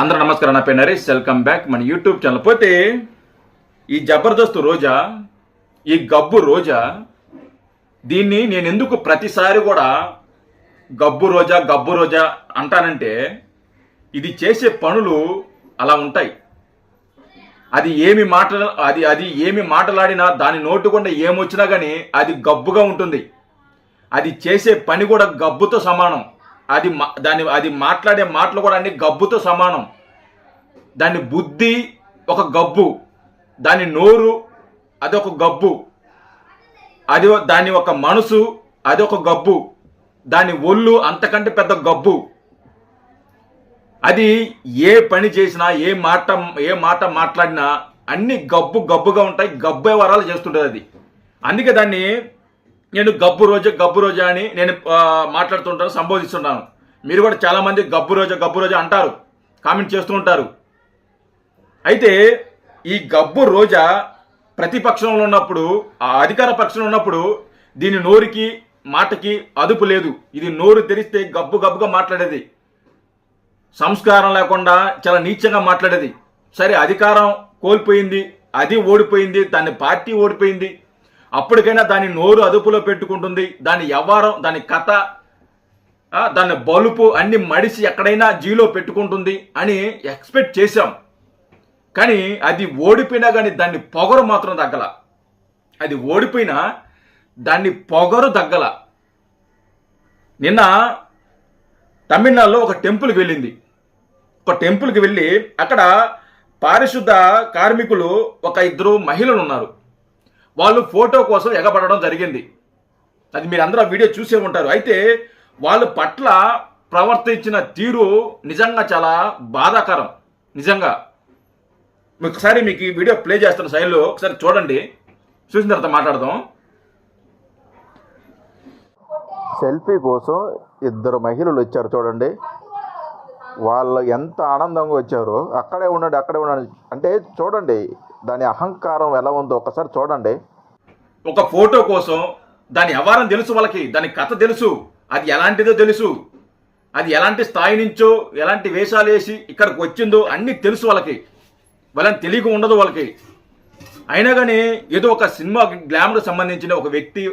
అందరూ నమస్కారం నా పేరు నరేష్. వెల్కమ్ బ్యాక్ మన యూట్యూబ్ ఛానల్ పోతే ఈ జబర్దస్త్ రోజా ఈ గబ్బు రోజా దీన్ని నేను ఎందుకు ప్రతిసారి కూడా గబ్బు రోజా గబ్బు రోజా అంటానంటే ఇది చేసే పనులు అలా ఉంటాయి. అది ఏమి మాట అది అది ఏమి మాటలాడినా దాని నోటుకుండా ఏమొచ్చినా కానీ అది గబ్బుగా ఉంటుంది. అది చేసే పని కూడా గబ్బుతో సమానం. అది దాని అది మాట్లాడే మాటలు కూడా అన్ని గబ్బుతో సమానం. దాని బుద్ధి ఒక గబ్బు దాని నోరు అది ఒక గబ్బు అది దాని ఒక మనసు అది ఒక గబ్బు దాని ఒళ్ళు అంతకంటే పెద్ద గబ్బు. అది ఏ పని చేసినా ఏ మాట ఏ మాట మాట్లాడినా అన్ని గబ్బు గబ్బుగా ఉంటాయి గబ్బే వరాలు చేస్తుంటుంది అది. అందుకే దాన్ని నేను గబ్బు రోజా గబ్బు రోజా అని నేను మాట్లాడుతుంటాను సంబోధిస్తుంటాను. మీరు కూడా చాలామంది గబ్బు రోజా గబ్బు రోజా అంటారు. కామెంట్ చేస్తూ ఉంటారు. అయితే ఈ గబ్బు రోజా ప్రతిపక్షంలో ఉన్నప్పుడు ఆ అధికార పక్షంలో ఉన్నప్పుడు దీని నోరుకి మాటకి అదుపు లేదు. ఇది నోరు తెరిస్తే గబ్బు గబ్బుగా మాట్లాడేది. సంస్కారం లేకుండా చాలా నీచంగా మాట్లాడేది. సరే అధికారం కోల్పోయింది అది ఓడిపోయింది దాని పార్టీ ఓడిపోయింది అప్పటికైనా దాని నోరు అదుపులో పెట్టుకుంటుంది. దాని వ్యవహారం దాని కథ దాని బలుపు అన్ని మడిసి ఎక్కడైనా జీలో పెట్టుకుంటుంది అని ఎక్స్పెక్ట్ చేశాం. కానీ అది ఓడిపోయినా కానీ దాన్ని పొగరు మాత్రం తగ్గల. అది ఓడిపోయినా దాన్ని పొగరు తగ్గల. నిన్న తమిళనాడులో ఒక టెంపుల్కి వెళ్ళింది. ఒక టెంపుల్కి వెళ్ళి అక్కడ పారిశుద్ధ కార్మికులు ఒక ఇద్దరు మహిళలు ఉన్నారు. వాళ్ళు ఫోటో కోసం ఎగబడడం జరిగింది. అది మీరు అందరూ ఆ వీడియో చూసే ఉంటారు. అయితే వాళ్ళ పట్ల ప్రవర్తించిన తీరు నిజంగా చాలా బాధాకరం. నిజంగా. ఒకసారి మీకు ఈ వీడియో ప్లే చేస్తున్న శైలిలో ఒకసారి చూడండి. చూసిన తర్వాత మాట్లాడదాం. సెల్ఫీ కోసం ఇద్దరు మహిళలు వచ్చారు చూడండి. వాళ్ళు ఎంత ఆనందంగా వచ్చారో అక్కడే ఉండండి అక్కడే ఉండండి. అంటే చూడండి దాని అహంకారం ఎలా ఉందో ఒకసారి చూడండి. ఒక ఫోటో కోసం దాని వ్యవహారం తెలుసు వాళ్ళకి దాని కథ తెలుసు. అది ఎలాంటిదో తెలుసు. అది ఎలాంటి స్థాయి నుంచో ఎలాంటి వేషాలు వేసి ఇక్కడికి వచ్చిందో అన్నీ తెలుసు వాళ్ళకి. వాళ్ళని తెలియక ఉండదు వాళ్ళకి. అయినా కానీ ఏదో ఒక సినిమా గ్లామర్ సంబంధించిన ఒక వ్యక్తి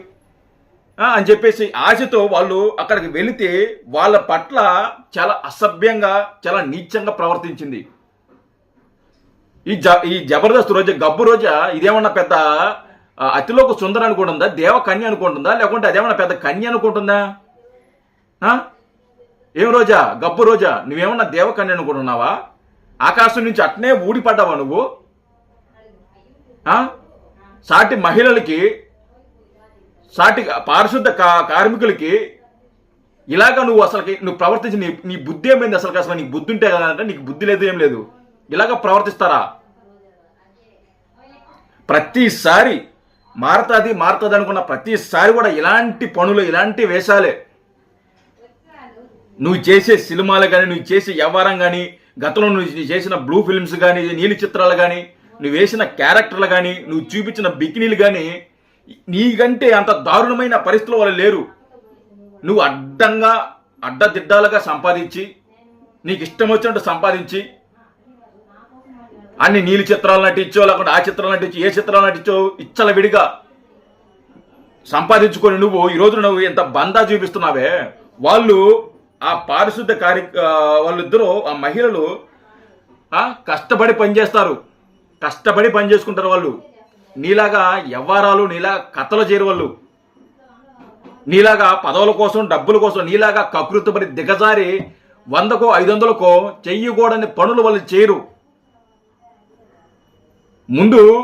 అని చెప్పేసి ఆశతో వాళ్ళు అక్కడికి వెళితే వాళ్ళ పట్ల చాలా అసభ్యంగా చాలా నీచంగా ప్రవర్తించింది. ఈ జ ఈ జబర్దస్త్ రోజా గబ్బు రోజా ఇదేమన్నా పెద్ద అతిలోక సుందర అనుకుంటుందా? దేవ కన్య అనుకుంటుందా? లేకుంటే అదేమన్నా పెద్ద కన్య అనుకుంటుందా? ఏం రోజా? గబ్బు రోజా? నువ్వేమన్నా దేవ కన్య అనుకుంటున్నావా? ఆకాశం నుంచి అట్నే ఊడిపడ్డావా నువ్వు? సాటి మహిళలకి సాటి పారిశుద్ధ కా- కార్మికులకి ఇలాగా నువ్వు అసలుకి నువ్వు ప్రవర్తించి నీ నీ బుద్ధి ఏమైంది అసలు అసలు నీకు బుద్ధి ఉంటే కదా అంటే నీకు బుద్ధి లేదు ఏం లేదు. ఇలాగ ప్రవర్తిస్తారా? ప్రతిసారి మారుతుంది మారుతుంది అనుకున్న ప్రతిసారి కూడా ఇలాంటి పనులు ఇలాంటి వేషాలే. నువ్వు చేసే సినిమాలు కానీ నువ్వు చేసే వ్యవహారం కానీ గతంలో నువ్వు చేసిన బ్లూ ఫిల్మ్స్ కానీ నీలి చిత్రాలు కానీ నువ్వు వేసిన క్యారెక్టర్లు కానీ నువ్వు చూపించిన బికినీలు కానీ నీకంటే అంత దారుణమైన పరిస్థితులు వాళ్ళు లేరు. నువ్వు అడ్డంగా అడ్డదిడ్డాలుగా సంపాదించి నీకు ఇష్టం వచ్చినట్టు సంపాదించి అన్ని నీలి చిత్రాలు నటించో లేకుంటే ఆ చిత్రాలు నటించో ఏ చిత్రాలు నటించో ఇచ్చల విడిగా సంపాదించుకొని నువ్వు ఈ నువ్వు ఎంత బందా చూపిస్తున్నావే. వాళ్ళు ఆ పారిశుద్ధ కార్య వాళ్ళిద్దరూ ఆ మహిళలు కష్టపడి పనిచేస్తారు. కష్టపడి పని చేసుకుంటారు వాళ్ళు. నీలాగా వ్యవహారాలు నీలాగా కథలు చేరు వాళ్ళు. నీలాగా పదవుల కోసం డబ్బుల కోసం నీలాగా కకృతపడి దిగజారి వందకో ఐదు వందలకో చెయ్యకూడని పనులు వాళ్ళు చేయరు. ముందు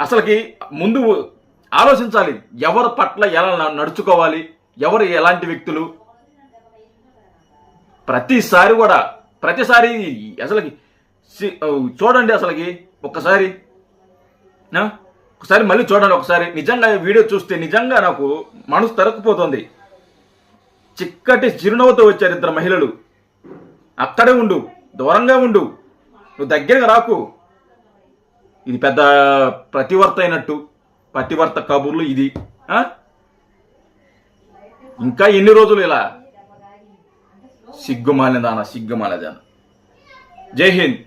అసలుకి ముందు ఆలోచించాలి. ఎవరి పట్ల ఎలా నడుచుకోవాలి? ఎవరు ఎలాంటి వ్యక్తులు? ప్రతిసారి కూడా ప్రతిసారి అసలుకి సి- చూడండి అసలుకి ఒక్కసారి. ఒకసారి మళ్ళీ చూడండి ఒకసారి. నిజంగా వీడియో చూస్తే నిజంగా నాకు మనసు తరక్కుపోతుంది. చిక్కటి చిరునవ్వుతో వచ్చారు ఇద్దరు మహిళలు. అక్కడే ఉండు దూరంగా ఉండు. నువ్వు దగ్గరగా రాకు. ఇది పెద్ద ప్రతివర్త అయినట్టు ప్రతివర్త కబుర్లు ఇది ఇంకా ఎన్ని రోజులు ఇలా? సిగ్గుమాలిన దాన సిగ్గుమాలిన జై హింద్.